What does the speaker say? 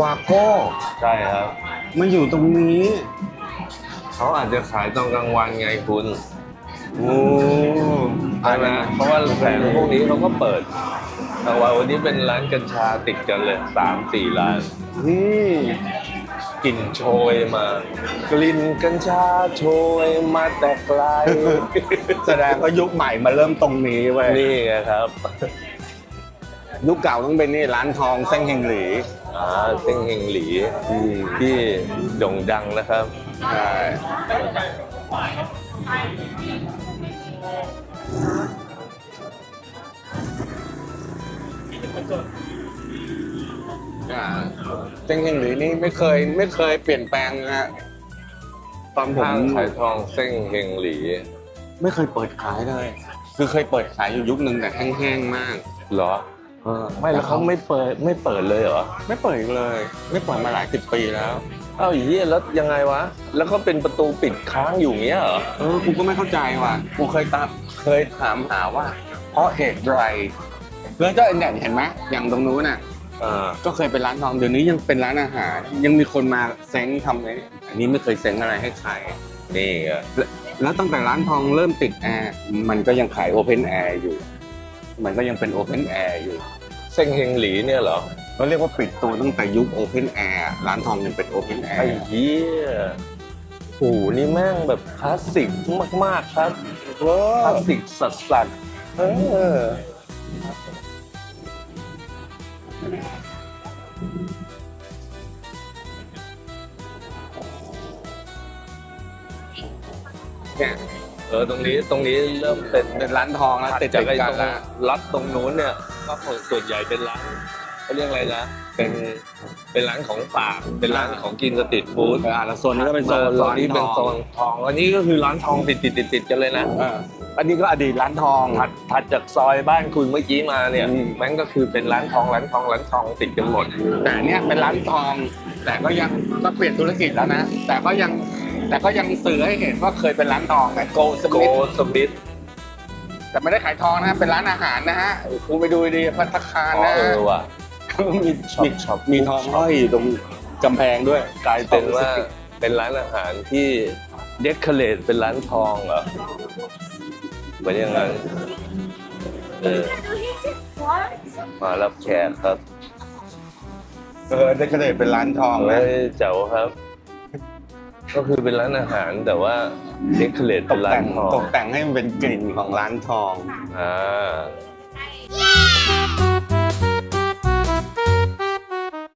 วาโก้ใช่ครับ มันอยู่ตรงนี้ เขาอาจจะขายตอนกลางวันไงคุณโอ้ใช่ไหมเพราะว่าแผงพวกนี้เขาก็เปิดกลางวันวันนี้เป็นร้านกัญชาติดกันเลยสามสี่ร้านนี่กลิ่นโชยมา กลิ่นกัญชาโชยมาแต่ไกล แสดงว่ายุคใหม่มาเริ่มตรงนี้เว้ยนี่ไงครับ ยุคเก่าต้องเป็นนี่ร้านทองเส้งเฮงหลีอ่าเส้งเฮงหลีที่โด่งดังนะครับ ใช่อ่าเส้งเฮงหลีนี่ไม่เคยไม่เคยเปลี่ยนแปลงนะฮะตอนผมห้างขายทองเส้งเฮงหลีไม่เคยเปิดขายเลย คือเคยเปิดขายอยู่ยุคนึงแต่แห้งๆมาก เหรอเออ ไม่แล้วเขาไม่เปิดไม่เปิดเลยเหรอไม่เปิดอีกเลย ไม่เปิดมาหลายสิบปีแล้วเอ้าอย่างนี้ยแล้วยังไงวะ แล้วก็เป็นประตูปิดค้างอยู่เงี้ยเหรอเออกูก็ไม่เข้าใจว่ะกูเคยตามเคยถามหาว่า เพราะเหตุใดแล้วก็เนี่ยเห็นไหมอย่างตรงนู้นน่ะอ่าก็เคยเป็นร้านทองเดี๋ยวนี้ยังเป็นร้านอาหาร ยังมีคนมาเซ้งทำเลยอันนี้ไม่เคยเซ้งอะไรให้ใครนี่ไงแล้วแล้วตั้งแต่ร้านทองเริ่มติดแอร์มันก็ยังขายโอเพนแอร์อยู่ มันก็ยังเป็นโอเพนแอร์อยู่เส้งเฮงหลีเนี่ยเหรอเขาเรียกว่าปิดตัวตั้งแต่ยุคโอเพนแอร์ร้านทองยังเป็นโอเพนแอไอ้ร์เหี้ยโอ้โหนี่แม่งแบบคลาสสิกมากๆครับคลาสสิกสัสสัสๆเออเนี่ยเออตรงนี้ตรงนี้เริ่มเป็นเป็นร้านทองแล้วถัดติดจากติดไอ้กัตนรงแล้วรัดตรงนู้นเนี่ยก็ส่วนใหญ่เป็นร้านเขาเรียกอะไรนะเป็นเป็นร้านของฝากเป็นร้านของกินสตรีทฟู้ดอ่าแล้วโซนนี้ก็เป็นโซนโซนร้านนี้เป็นทโซองนทองอันนี้ก็คือร้านทองติดติดติดติดๆกันเลยนะเอออันนี้ก็อดีตร้านทองถัดถัดจากซอยบ้านคุณเมื่อกี้มาเนี่ยอืมแม่งก็คือเป็นร้านทองร้านทองร้านทองติดกันหมดแต่เนี่ยเป็นร้านทอง แต่ก็ยังก็เปลี่ยนธุรกิจแล้วนะ แต่ก็ยัง แต่ก็ยังสื่อให้เห็นว่าเคยเป็นร้านทองไงโกสโกมิธสมิธแต่ไม่ได้ขายทองนะเป็นร้านอาหารนะฮะคุณไปดูดีๆพัตตาคารอ๋อนะเออว่ะ มีช็อปมีช็อป มีทองห้อยอยู่ตรงกำแพงด้วยกลายเป็นว่าเป็นร้านอาหารที่เดคอเรทเป็นร้านทองเหรอเป็นอย่างนั้นเออมารับแขกครับเออได้ก็เลยเป็นร้านทองนะเฮ้ยเจ๋วครับ ก็คือเป็นร้านอาหารแต่ว่าเดคอเรทตเป็นกร้าแต่นงทองตกแต่งให้มันเป็นกลิ่นของร้านทองอ่า